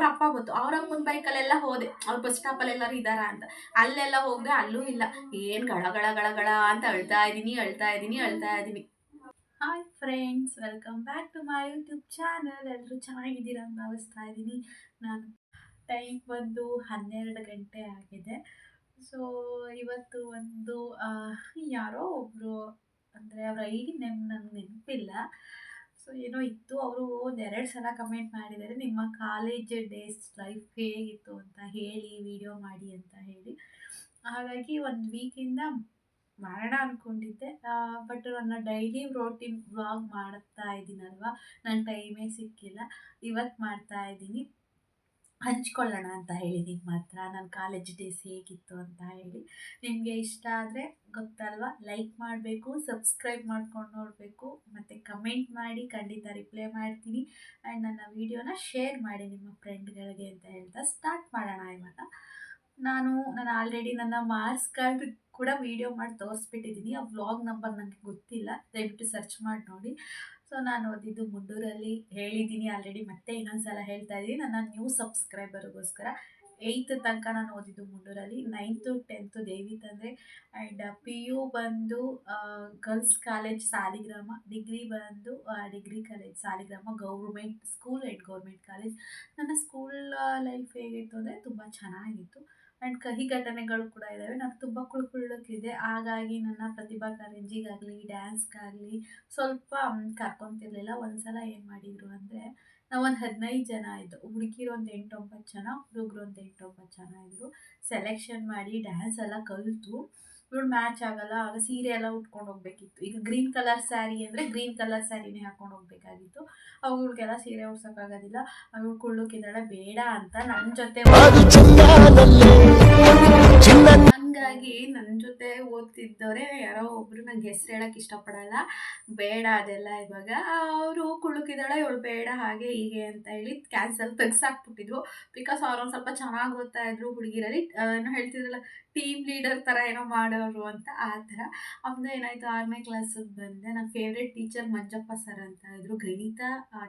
ಅವ್ರ ಅಪ್ಪ ಗೊತ್ತು. ಅವ್ರ ಅಪ್ಪನ ಬೈಕಲ್ಲೆಲ್ಲ ಹೋದೆ. ಅವ್ರು ಬಸ್ ಸ್ಟಾಪಲ್ಲಿ ಎಲ್ಲರೂ ಇದ್ದಾರಾ ಅಂತ. ಅಲ್ಲೆಲ್ಲ ಹೋಗ್ದೆ ಅಲ್ಲೂ ಇಲ್ಲ. ಏನು ಗಳ ಗಳ ಗಳ ಗಳ ಅಂತ ಅಳ್ತಾ ಇದ್ದೀನಿ ಅಳ್ತಾ ಇದ್ದೀನಿ ಅಳ್ತಾ ಇದ್ದೀನಿ hi friends welcome back to my YouTube channel ಎಲ್ಲರೂ ಚೆನ್ನಾಗಿದ್ದೀರಾ ಅಂತ ಭಾವಿಸ್ತಾ ಇದ್ದೀನಿ ನಾನು ಟೈಮ್ ಬಂದು ಹನ್ನೆರಡು ಗಂಟೆ ಆಗಿದೆ. ಸೊ ಇವತ್ತು ಒಂದು ಯಾರೋ ಒಬ್ಬರು ಅಂದರೆ ಅವ್ರ ಐ ಡಿ ನೇಮ್ ನನಗೆ ನೆನಪಿಲ್ಲ. ಸೊ ಏನೋ ಇತ್ತು. ಅವರು ಒಂದೆರಡು ಸಲ ಕಮೆಂಟ್ ಮಾಡಿದ್ದಾರೆ. ನಿಮ್ಮ ಕಾಲೇಜ್ ಡೇಸ್ ಲೈಫ್ ಹೇಗಿತ್ತು ಅಂತ ಹೇಳಿ ವಿಡಿಯೋ ಮಾಡಿ ಅಂತ ಹೇಳಿ. ಹಾಗಾಗಿ ಒಂದು ವೀಕಿಂದ ಮಾಡೋಣ ಅಂದ್ಕೊಂಡಿದ್ದೆ ಬಟ್ ನನ್ನ ಡೈಲಿ ರೋಟೀನ್ ವ್ಲಾಗ್ ಮಾಡ್ತಾ ಇದ್ದೀನಲ್ವ? ನನ್ನ ಟೈಮೇ ಸಿಕ್ಕಿಲ್ಲ. ಇವತ್ತು ಮಾಡ್ತಾ ಇದ್ದೀನಿ. ಹಂಚ್ಕೊಳ್ಳೋಣ ಅಂತ ಹೇಳಿ ನಿಮ್ಮ ಹತ್ರ. ನನ್ನ ಕಾಲೇಜ್ ಡೇಸ್ ಹೇಗಿತ್ತು ಅಂತ ಹೇಳಿ. ನಿಮಗೆ ಇಷ್ಟ ಆದರೆ ಗೊತ್ತಲ್ವಾ? ಲೈಕ್ ಮಾಡಬೇಕು ಸಬ್ಸ್ಕ್ರೈಬ್ ಮಾಡ್ಕೊಂಡು ನೋಡಬೇಕು. ಮತ್ತು ಕಮೆಂಟ್ ಮಾಡಿ, ಖಂಡಿತ ರಿಪ್ಲೈ ಮಾಡ್ತೀನಿ. ಆ್ಯಂಡ್ ನನ್ನ ವೀಡಿಯೋನ ಶೇರ್ ಮಾಡಿ ನಿಮ್ಮ ಫ್ರೆಂಡ್ಗಳಿಗೆ ಅಂತ ಹೇಳ್ತಾ ಸ್ಟಾರ್ಟ್ ಮಾಡೋಣ ಇವಾಗ. ನಾನು ನಾನು ಆಲ್ರೆಡಿ ನನ್ನ ಮಾರ್ಕ್ಸ್ ಕಾರ್ಡ್ ಕೂಡ ವೀಡಿಯೋ ಮಾಡಿ ತೋರಿಸ್ಬಿಟ್ಟಿದ್ದೀನಿ. ಆ ವ್ಲಾಗ್ ನಂಬರ್ ನನಗೆ ಗೊತ್ತಿಲ್ಲ. ದಯವಿಟ್ಟು ಸರ್ಚ್ ಮಾಡಿ ನೋಡಿ. ಸೊ ನಾನು ಓದಿದ್ದು ಮುಂಡೂರಲ್ಲಿ ಹೇಳಿದ್ದೀನಿ ಆಲ್ರೆಡಿ ಮತ್ತೆ ಇನ್ನೊಂದ್ಸಲ ಹೇಳ್ತಾ ಇದ್ದೀನಿ. ನನ್ನ ನ್ಯೂ ಸಬ್ಸ್ಕ್ರೈಬರ್ಗೋಸ್ಕರ ಏಯ್ತ್ ತನಕ ನಾನು ಓದಿದ್ದು ಮುಂಡೂರಲ್ಲಿ ನೈನ್ತು ಟೆಂತು ದೇವಿ ತಂದೆ ಆ್ಯಂಡ್ ಪಿ ಯು ಬಂದು ಗರ್ಲ್ಸ್ ಕಾಲೇಜ್ ಸಾಲಿಗ್ರಾಮ ಡಿಗ್ರಿ ಬಂದು degree college Saligrama government school and government college ನನ್ನ ಸ್ಕೂಲ್ ಲೈಫ್ ಹೇಗಿತ್ತು ಅಂದರೆ ತುಂಬ ಚೆನ್ನಾಗಿತ್ತು. ಆ್ಯಂಡ್ ಕಹಿ ಘಟನೆಗಳು ಕೂಡ ಇದ್ದಾವೆ ನಾನು ತುಂಬ ಕುಳ್ಕೊಳ್ಳೋಕ್ಕಿದೆ. ಹಾಗಾಗಿ ನನ್ನ ಪ್ರತಿಭಾ ಕಾರಂಜಿಗಾಗಲಿ ಡ್ಯಾನ್ಸ್ಗಾಗಲಿ ಸ್ವಲ್ಪ ಕರ್ಕೊತಿರ್ಲಿಲ್ಲ. ಒಂದು ಸಲ ಏನು ಮಾಡಿದರು ಅಂದರೆ ನಾವೊಂದು ಹದಿನೈದು ಜನ ಇದ್ದು ಹುಡುಗಿರು ಒಂದು ಎಂಟೊಂಬತ್ತು ಜನ ಹುಡುಗರು ಒಂದು ಎಂಟೊಂಬತ್ತು ಜನ ಇದ್ದರು ಸೆಲೆಕ್ಷನ್ ಮಾಡಿ ಡ್ಯಾನ್ಸ್ ಎಲ್ಲ ಕಲಿತು. ಇವ್ರು ಮ್ಯಾಚ್ ಆಗಲ್ಲ. ಆಗ ಸೀರೆ ಎಲ್ಲ ಉಟ್ಕೊಂಡು ಹೋಗ್ಬೇಕಿತ್ತು. ಈಗ ಗ್ರೀನ್ ಕಲರ್ ಸ್ಯಾರಿ ಅಂದರೆ ಗ್ರೀನ್ ಕಲರ್ ಸ್ಯಾರಿನೇ ಹಾಕೊಂಡು ಹೋಗ್ಬೇಕಾಗಿತ್ತು. ಅವ್ರಿಗೆಲ್ಲ ಸೀರೆ ಉಡ್ಸೋಕ್ಕಾಗೋದಿಲ್ಲ ಅವ್ರು ಕುಳ್ಳಕ್ಕಿದ್ದಾಳೆ. ಬೇಡ ಅಂತ ನನ್ನ ಜೊತೆ ಹಂಗಾಗಿ ನನ್ನ ಜೊತೆ ಓದ್ತಿದ್ದವರೇ ಯಾರೋ ಒಬ್ರು ನಂಗೆ ಹೆಸ್ರು ಹೇಳಕ್ ಇಷ್ಟಪಡಲ್ಲ. ಬೇಡ ಅದೆಲ್ಲ ಇವಾಗ. ಅವರು ಕುಳುಕಿದಾಳೆ ಇವಳು ಬೇಡ ಹಾಗೆ ಹೀಗೆ ಅಂತ ಹೇಳಿ ಕ್ಯಾನ್ಸಲ್ ತೆಗ್ಸಾಕ್ಬಿಟ್ಟಿದ್ರು. ಬಿಕಾಸ್ ಅವ್ರೊಂದು ಸ್ವಲ್ಪ ಚೆನ್ನಾಗಿ ಓದ್ತಾ ಇದ್ರು ಹುಡುಗಿರಲ್ಲಿ. ಏನೋ ಹೇಳ್ತಿದ್ರಲ್ಲ ಟೀಮ್ ಲೀಡರ್ ಥರ ಏನೋ ಮಾಡೋರು ಅಂತ ಆ ಥರ. ಏನಾಯ್ತು ಏನಾಯಿತು, ಆರನೇ ಕ್ಲಾಸಿಗೆ ಬಂದೆ. ನನ್ನ ಫೇವ್ರೆಟ್ ಟೀಚರ್ ಮಂಜಪ್ಪ ಸರ್ ಅಂತ ಇದ್ರು. ಗಣಿತ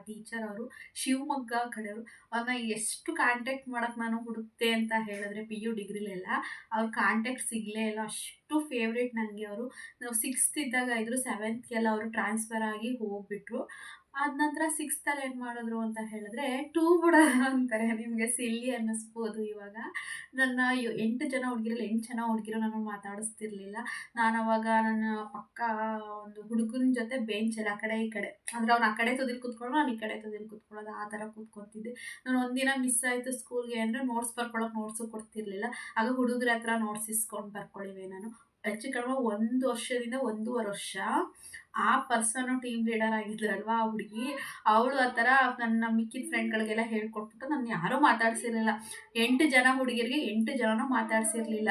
ಟೀಚರ್ ಅವರು, ಶಿವಮೊಗ್ಗ ಕಡೆಯವರು. ಅವ್ರನ್ನ ಎಷ್ಟು ಕಾಂಟ್ಯಾಕ್ಟ್ ಮಾಡೋಕ್ಕೆ ನಾನು ಹುಡುಕ್ತೆ ಅಂತ ಹೇಳಿದ್ರೆ ಪಿ ಯು ಡಿಗ್ರಿಲೆಲ್ಲ ಅವ್ರ ಕಾಂಟ್ಯಾಕ್ಟ್ ಸಿಗಲೇ ಇಲ್ಲ. ಅಷ್ಟು ಫೇವ್ರೇಟ್ ನನಗೆ ಅವರು. ನಾವು ಸಿಕ್ಸ್ತ್ ಇದ್ದಾಗ ಇದ್ದರು ಸೆವೆಂತ್ಗೆಲ್ಲ ಅವರು ಟ್ರಾನ್ಸ್ಫರ್ ಆಗಿ ಹೋಗ್ಬಿಟ್ರು. ಅದ ನಂತರ ಸಿಕ್ಸ್ತಲ್ಲಿ ಏನು ಮಾಡಿದ್ರು ಅಂತ ಹೇಳಿದ್ರೆ ಟೂ ಬುಡ ಅಂತಾರೆ. ನಿಮಗೆ ಸಿಲ್ಲಿ ಅನ್ನಿಸ್ಬೋದು ಇವಾಗ. ನನ್ನ ಎಂಟು ಜನ ಹುಡುಗಿರಲ್ಲಿ ಎಂಟು ಜನ ಹುಡುಗಿರು ನಾನು ಮಾತಾಡಿಸ್ತಿರ್ಲಿಲ್ಲ. ನಾನು ಅವಾಗ ನನ್ನ ಪಕ್ಕ ಒಂದು ಹುಡುಗನ ಜೊತೆ ಬೆಂಚಲ್ಲಿ ಆ ಕಡೆ ಈ ಕಡೆ. ಅಂದರೆ ಅವ್ನು ಆ ಕಡೆ ತುದಿಲಿ ಕೂತ್ಕೊಂಡು ನಾನು ಈ ಕಡೆ ತುದಿಲಿ ಕೂತ್ಕೊಳ್ಳೋದು ಆ ಥರ ಕೂತ್ಕೊತಿದ್ದೆ. ನಾನು ಒಂದಿನ ಮಿಸ್ ಆಯಿತು ಸ್ಕೂಲ್ಗೆ ಅಂದರೆ ನೋಟ್ಸ್ ಬರ್ಕೊಳ್ಳೋಕೆ ನೋಟ್ಸು ಕೊಡ್ತಿರ್ಲಿಲ್ಲ. ಆಗ ಹುಡುಗರ ಹತ್ರ ನೋಟ್ಸ್ ಇಸ್ಕೊಂಡು ಬರ್ಕೊಳಿವೆ ನಾನು. ಹೆಚ್ಚು ಕಡಿಮೆ ಒಂದು ವರ್ಷದಿಂದ ಒಂದೂವರೆ ವರ್ಷ ಆ ಪರ್ಸನು ಟೀಮ್ ಲೀಡರ್ ಆಗಿದ್ಲಲ್ವಾ ಆ ಹುಡುಗಿ? ಅವಳು ಆ ಥರ ನನ್ನ ಮಿಕ್ಕಿದ ಫ್ರೆಂಡ್ಗಳಿಗೆಲ್ಲ ಹೇಳ್ಕೊಟ್ಬಿಟ್ಟು ನಾನು ಯಾರೂ ಮಾತಾಡ್ಸಿರಲಿಲ್ಲ. ಎಂಟು ಜನ ಹುಡುಗಿರಿಗೆ ಎಂಟು ಜನನೂ ಮಾತಾಡ್ಸಿರ್ಲಿಲ್ಲ.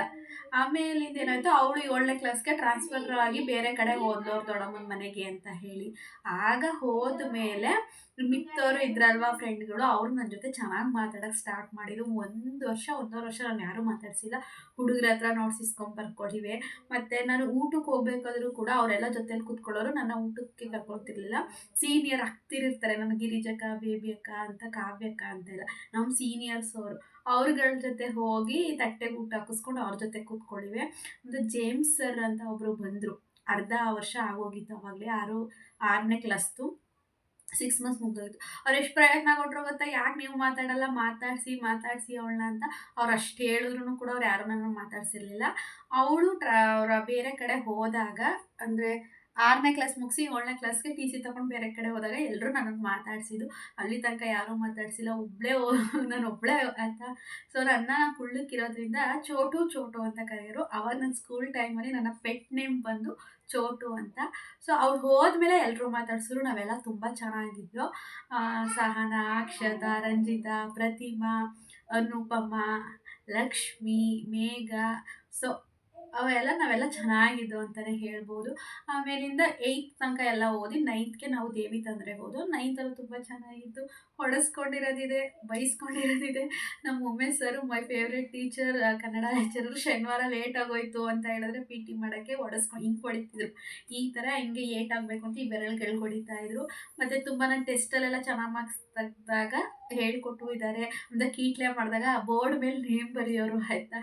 ಆಮೇಲಿಂದ ಏನಾಯಿತು, ಅವಳು ಏಳನೇ ಕ್ಲಾಸ್ಗೆ ಟ್ರಾನ್ಸ್ಫರ್ ಆಗಿ ಬೇರೆ ಕಡೆ ಹೋದ್ಲು ಅವ್ರ ದೊಡ್ಡಮ್ಮನ ಮನೆಗೆ ಅಂತ ಹೇಳಿ. ಆಗ ಹೋದ ಮೇಲೆ ಮಿಕ್ಕವರು ಇದ್ರಲ್ವಾ ಫ್ರೆಂಡ್ಗಳು ಅವ್ರು ನನ್ನ ಜೊತೆ ಚೆನ್ನಾಗಿ ಮಾತಾಡೋಕ್ಕೆ ಸ್ಟಾರ್ಟ್ ಮಾಡಿದ್ರು. ಒಂದು ವರ್ಷ, ಒಂದೂವರೆ ವರ್ಷ ನಾನು ಯಾರೂ ಮಾತಾಡಿಸಿಲ್ಲ. ಹುಡುಗರ ಹತ್ರ ನೋಟ್ಸ್ ಇಸ್ಕೊಂಡ್ ಬರ್ಕೊಂಡಿವೆ ಮತ್ತು ನಾನು ಊಟಕ್ಕೆ ಹೋಗ್ಬೇಕಾದ್ರೂ ಕೂಡ ಅವರೆಲ್ಲ ಜೊತೆಲಿ ಕೂತ್ಕೊಳ್ಳೋರು ನನ್ನ ಊಟಕ್ಕೆ ಕರ್ಕೊಳ್ತಿರ್ಲಿಲ್ಲ ಸೀನಿಯರ್ ಆಗ್ತಿರ್ತಾರೆ. ನನ್ನ ಗಿರಿಜಕ್ಕ ಬೇಬಿ ಅಕ್ಕ ಅಂತ, ಕಾವ್ಯಕ್ಕ ಅಂತೆಲ್ಲ ನಮ್ಮ ಸೀನಿಯರ್ಸ್ ಅವರು ಅವ್ರಗಳ ಜೊತೆ ಹೋಗಿ ತಟ್ಟೆಗೆ ಊಟ ಹಾಕಿಸ್ಕೊಂಡು ಅವ್ರ ಜೊತೆ ಕೂತ್ಕೊಳ್ಳಿವೆ. ಒಂದು ಜೇಮ್ಸ್ ಸರ್ ಅಂತ ಒಬ್ಬರು ಬಂದರು. ಅರ್ಧ ವರ್ಷ ಆಗೋಗಿತ್ತು ಅವಾಗಲೇ. ಆರು, ಆರನೇ ಕ್ಲಾಸ್ದು ಸಿಕ್ಸ್ ಮಂತ್ಸ್ ಮುಗ್ದೋಯ್ತು. ಅವ್ರು ಎಷ್ಟು ಪ್ರಯತ್ನ ಕೊಟ್ಟರು ಗೊತ್ತಾ? ಯಾಕೆ ನೀವು ಮಾತಾಡಲ್ಲ? ಮಾತಾಡಿಸಿ ಮಾತಾಡಿಸಿ ಅವಳನ್ನ ಅಂತ ಅವ್ರು ಅಷ್ಟು ಹೇಳಿದ್ರು ಕೂಡ ಅವ್ರು ಯಾರು ನನ್ನ ಮಾತಾಡ್ಸಿರ್ಲಿಲ್ಲ. ಅವಳು ಟ್ರಾ, ಅವರ ಬೇರೆ ಕಡೆ ಹೋದಾಗ ಅಂದರೆ ಆರನೇ ಕ್ಲಾಸ್ ಮುಗಿಸಿ ಏಳನೇ ಕ್ಲಾಸ್ಗೆ ಟಿ ಸಿ ತಗೊಂಡು ಬೇರೆ ಕಡೆ ಹೋದಾಗ ಎಲ್ಲರೂ ನನ್ನನ್ನು ಮಾತಾಡಿಸಿದ್ದು ಅಲ್ಲಿ ತನಕ ಯಾರೂ ಮಾತಾಡಿಸಿಲ್ಲ. ಒಬ್ಬಳೇ ನಾನು ಒಬ್ಬಳೇ ಅಂತ. ಸೊ ನನ್ನ ಕುಳ್ಳಕ್ಕಿರೋದ್ರಿಂದ ಚೋಟು ಚೋಟು ಅಂತ ಕರೆಯೋರು. ಅವಾಗ ನನ್ನ ಸ್ಕೂಲ್ ಟೈಮಲ್ಲಿ ನನ್ನ ಪೆಟ್ ನೇಮ್ ಬಂದು ಚೋಟು ಅಂತ. ಸೊ ಅವ್ರು ಹೋದ್ಮೇಲೆ ಎಲ್ಲರೂ ಮಾತಾಡ್ಸಿದ್ರು. ನಾವೆಲ್ಲ ತುಂಬ ಚೆನ್ನಾಗಿದ್ದು ಸಹನಾ, ಅಕ್ಷತಾ, ರಂಜಿತಾ, ಪ್ರತಿಮಾ, ಅನುಪಮ, ಲಕ್ಷ್ಮಿ, ಮೇಘ. ಸೊ ಅವೆಲ್ಲ ನಾವೆಲ್ಲ ಚೆನ್ನಾಗಿದ್ದು ಅಂತಲೇ ಹೇಳ್ಬೋದು. ಆಮೇಲಿಂದ ಏಯ್ತ್ ತನಕ ಎಲ್ಲ ಓದಿ ನೈನ್ತ್ಗೆ ನಾವು ದೇವಿ ತಂದ್ರೆಗೆ ಹೋದು ನೈನ್ತಲ್ಲೂ ತುಂಬ ಚೆನ್ನಾಗಿತ್ತು. ಹೊಡೆಸ್ಕೊಂಡಿರೋದಿದೆ, ಬೈಸ್ಕೊಂಡಿರೋದಿದೆ. ನಮ್ಮ Umesh sir my favourite teacher Kannada lecturer ಶನಿವಾರ ಲೇಟ್ ಆಗೋಯ್ತು ಅಂತ ಹೇಳಿದ್ರೆ ಪಿ ಟಿ ಮಾಡೋಕ್ಕೆ ಹೊಡೆಸ್ಕೊ, ಹಿಂಗೆ ಹೊಡಿತಿದ್ರು. ಈ ಥರ ಹಿಂಗೆ ಏಟ್ ಆಗಬೇಕು ಅಂತ ಈ ಬೆರಳುಗಳು ಹೊಡಿತಾ ಇದ್ರು. ಮತ್ತು ತುಂಬ ನಾನು ಟೆಸ್ಟಲ್ಲೆಲ್ಲ ಚೆನ್ನಾಗಿ ಮಾರ್ಕ್ಸ್ ತೆಗ್ದಾಗ ಹೇಳ್ಕೊಟ್ಟು ಇದ್ದಾರೆ ಒಂದು ಕೀಟ್ಲೆ ಮಾಡಿದಾಗ ಆ ಬೋರ್ಡ್ ಮೇಲೆ ನೇಮ್ ಬರೆಯೋರು ಆಯಿತಾ?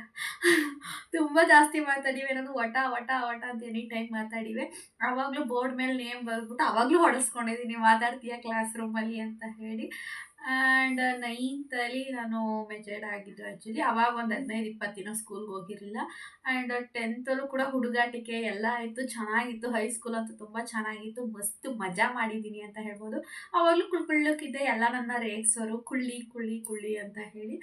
ತುಂಬ ಜಾಸ್ತಿ ಮಾತಾಡಿವೆ. ನಾನು ವಟ ವಟ ವಟ ಅಂತ ಎನಿ ಟೈಮ್ ಮಾತಾಡಿವೆ. ಆವಾಗಲೂ ಬೋರ್ಡ್ ಮೇಲೆ ನೇಮ್ ಬರ್ಬಿಟ್ಟು ಆವಾಗಲೂ ಹೊಡೆಸ್ಕೊಂಡಿದ್ದೀನಿ ಮಾತಾಡ್ತೀಯ ಕ್ಲಾಸ್ ರೂಮಲ್ಲಿ ಅಂತ ಹೇಳಿ. ಆ್ಯಂಡ್ ನೈನ್ತಲ್ಲಿ ನಾನು ಮೆಜರ್ಡ್ ಆಗಿದ್ದು ಆ್ಯಕ್ಚುಲಿ ಅವಾಗ ಒಂದು ಹದಿನೈದು, ಇಪ್ಪತ್ತು ದಿನ ಸ್ಕೂಲ್ಗೆ ಹೋಗಿರಲಿಲ್ಲ. ಆ್ಯಂಡ್ ಟೆಂತಲ್ಲೂ ಕೂಡ ಹುಡುಗಾಟಿಕೆ ಎಲ್ಲ ಆಯಿತು. ಚೆನ್ನಾಗಿತ್ತು. ಹೈಸ್ಕೂಲ್ ಅಂತೂ ತುಂಬ ಚೆನ್ನಾಗಿತ್ತು. ಮಸ್ತ್ ಮಜಾ ಮಾಡಿದ್ದೀನಿ ಅಂತ ಹೇಳ್ಬೋದು. ಅವಾಗಲೂ ಕುಳ್ ಕುಳ್ಳಕ್ಕಿದ್ದೆ ಎಲ್ಲ ನನ್ನ ರೇಗ್ಸೋರು. ಕುಳ್ಳಿ ಕುಳ್ಳಿ ಕುಳ್ಳಿ ಅಂತ ಹೇಳಿ.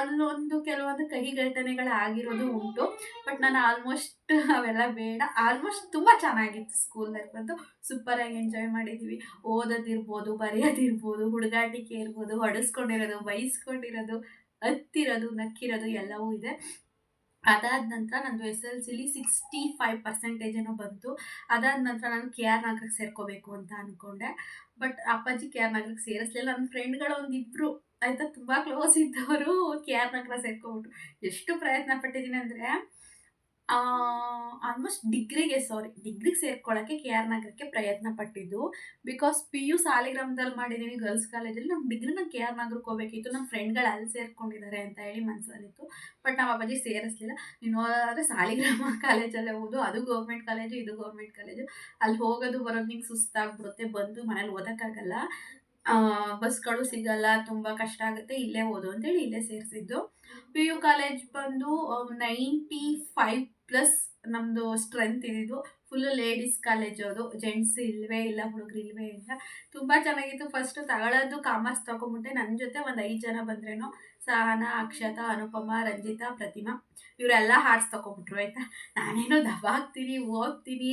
ಅಲ್ಲೊಂದು ಕೆಲವೊಂದು ಕಹಿ ಘಟನೆಗಳು ಆಗಿರೋದು ಉಂಟು. ಬಟ್ ನಾನು ಆಲ್ಮೋಸ್ಟ್ ಅವೆಲ್ಲ ಬೇಡ. ಆಲ್ಮೋಸ್ಟ್ ತುಂಬ ಚೆನ್ನಾಗಿತ್ತು ಸ್ಕೂಲ್ ಲೈಫ್ ಅಂತೂ. ಸೂಪರಾಗಿ ಎಂಜಾಯ್ ಮಾಡಿದ್ದೀವಿ ಓದೋದಿರ್ಬೋದು, ಬರೆಯೋದಿರ್ಬೋದು, ಹುಡುಗಾಟಿಕೆ ಇರ್ಬೋದು, ಹೊಡೆಸ್ಕೊಂಡಿರೋದು, ಬೈಸ್ಕೊಂಡಿರೋದು, ಹತ್ತಿರೋದು, ನಕ್ಕಿರೋದು ಎಲ್ಲವೂ ಇದೆ. ಅದಾದ ನಂತರ ನಂದು ಎಸ್ ಎಲ್ ಸಿಲಿ ಸಿಕ್ಸ್ಟಿ ಫೈವ್ ಪರ್ಸೆಂಟೇಜ್ ಏನೋ ಬಂತು. ಅದಾದ ನಂತರ ನಾನು ಕೆ ಆರ್ ನಗರಕ್ಕೆ ಸೇರ್ಕೋಬೇಕು ಅಂತ ಅಂದ್ಕೊಂಡೆ ಬಟ್ ಅಪ್ಪಾಜಿ ಕೆ ಆರ್ ನಗರಕ್ಕೆ ಸೇರಿಸ್ಲಿಲ್ಲ. ನನ್ನ ಫ್ರೆಂಡ್ಗಳು ಒಂದಿಬ್ಬರು ಆಯಿತಾ, ತುಂಬ ಕ್ಲೋಸ್ ಇದ್ದವರು ಕೆ ಆರ್ ನಗರ ಸೇರ್ಕೊಬಿಟ್ರು ಎಷ್ಟು ಪ್ರಯತ್ನ ಪಟ್ಟಿದ್ದೀನಿ ಅಂದರೆ ಆಲ್ಮೋಸ್ಟ್ ಡಿಗ್ರಿಗೆ ಸಾರಿ ಡಿಗ್ರಿಗೆ ಸೇರ್ಕೊಳ್ಳೋಕ್ಕೆ ಕೆ ಆರ್ ನಗರಕ್ಕೆ ಪ್ರಯತ್ನ ಪಟ್ಟಿದ್ದು. ಬಿಕಾಸ್ ಪಿ ಯು ಸಾಲಿಗ್ರಾಮದಲ್ಲಿ ಮಾಡಿದ್ದೀನಿ ಗರ್ಲ್ಸ್ ಕಾಲೇಜಲ್ಲಿ ನಮ್ಮ ಡಿಗ್ರಿನ ಕೆ ಆರ್ ನಗರಕ್ಕೆ ಹೋಗ್ಬೇಕಿತ್ತು. ನಮ್ಮ ಫ್ರೆಂಡ್ಗಳು ಅಲ್ಲಿ ಸೇರ್ಕೊಂಡಿದ್ದಾರೆ ಅಂತ ಹೇಳಿ ಮನಸ್ಸಲ್ಲಿತ್ತು ಬಟ್ ನಮ್ಮ ಅಪ್ಪಾಜಿ ಸೇರಿಸ್ಲಿಲ್ಲ. ನೀನು ಹೋದ್ರೆ ಸಾಲಿಗ್ರಾಮ ಕಾಲೇಜಲ್ಲೇ ಹೋದು ಅದು ಗೌರ್ಮೆಂಟ್ ಕಾಲೇಜು ಇದು ಗೌರ್ಮೆಂಟ್ ಕಾಲೇಜು ಅಲ್ಲಿ ಹೋಗೋದು, ಬರೋದು ನಿಂಗೆ ಸುಸ್ತಾಗ್ಬಿಡುತ್ತೆ. ಬಂದು ಮನೇಲಿ ಓದೋಕ್ಕಾಗಲ್ಲ. ಬಸ್ಗಳು ಸಿಗಲ್ಲ, ತುಂಬ ಕಷ್ಟ ಆಗುತ್ತೆ. ಇಲ್ಲೇ ಓದು ಅಂತೇಳಿ ಇಲ್ಲೇ ಸೇರಿಸಿದ್ದು. ಪಿ ಯು ಕಾಲೇಜ್ ಬಂದು ನೈಂಟಿ ಫೈವ್ ಪ್ಲಸ್ ನಮ್ಮದು ಸ್ಟ್ರೆಂತ್ ಇದ್ದಿದ್ದು ಫುಲ್ಲು ಲೇಡೀಸ್ ಕಾಲೇಜ್ ಅದು ಜೆಂಟ್ಸ್ ಇಲ್ಲವೇ ಇಲ್ಲ, ಹುಡುಗರು ಇಲ್ಲವೇ ಇಲ್ಲ. ತುಂಬ ಚೆನ್ನಾಗಿತ್ತು. ಫಸ್ಟು ತಗೊಳ್ಳೋದು ಕಾಮರ್ಸ್ ತಗೊಂಬಿಟ್ಟೆ ನನ್ನ ಜೊತೆ ಒಂದು ಐದು ಜನ ಬಂದ್ರೇನೋ ಸಹನಾ, ಅಕ್ಷತಾ, ಅನುಪಮ, ರಂಜಿತಾ, ಪ್ರತಿಮಾ ಇವರೆಲ್ಲ ಹಾಡ್ಸ್ ತಗೊಂಬಿಟ್ರು ಆಯಿತಾ? ನಾನೇನೋ ದಬಾಗ್ತೀನಿ, ಓದ್ತೀನಿ.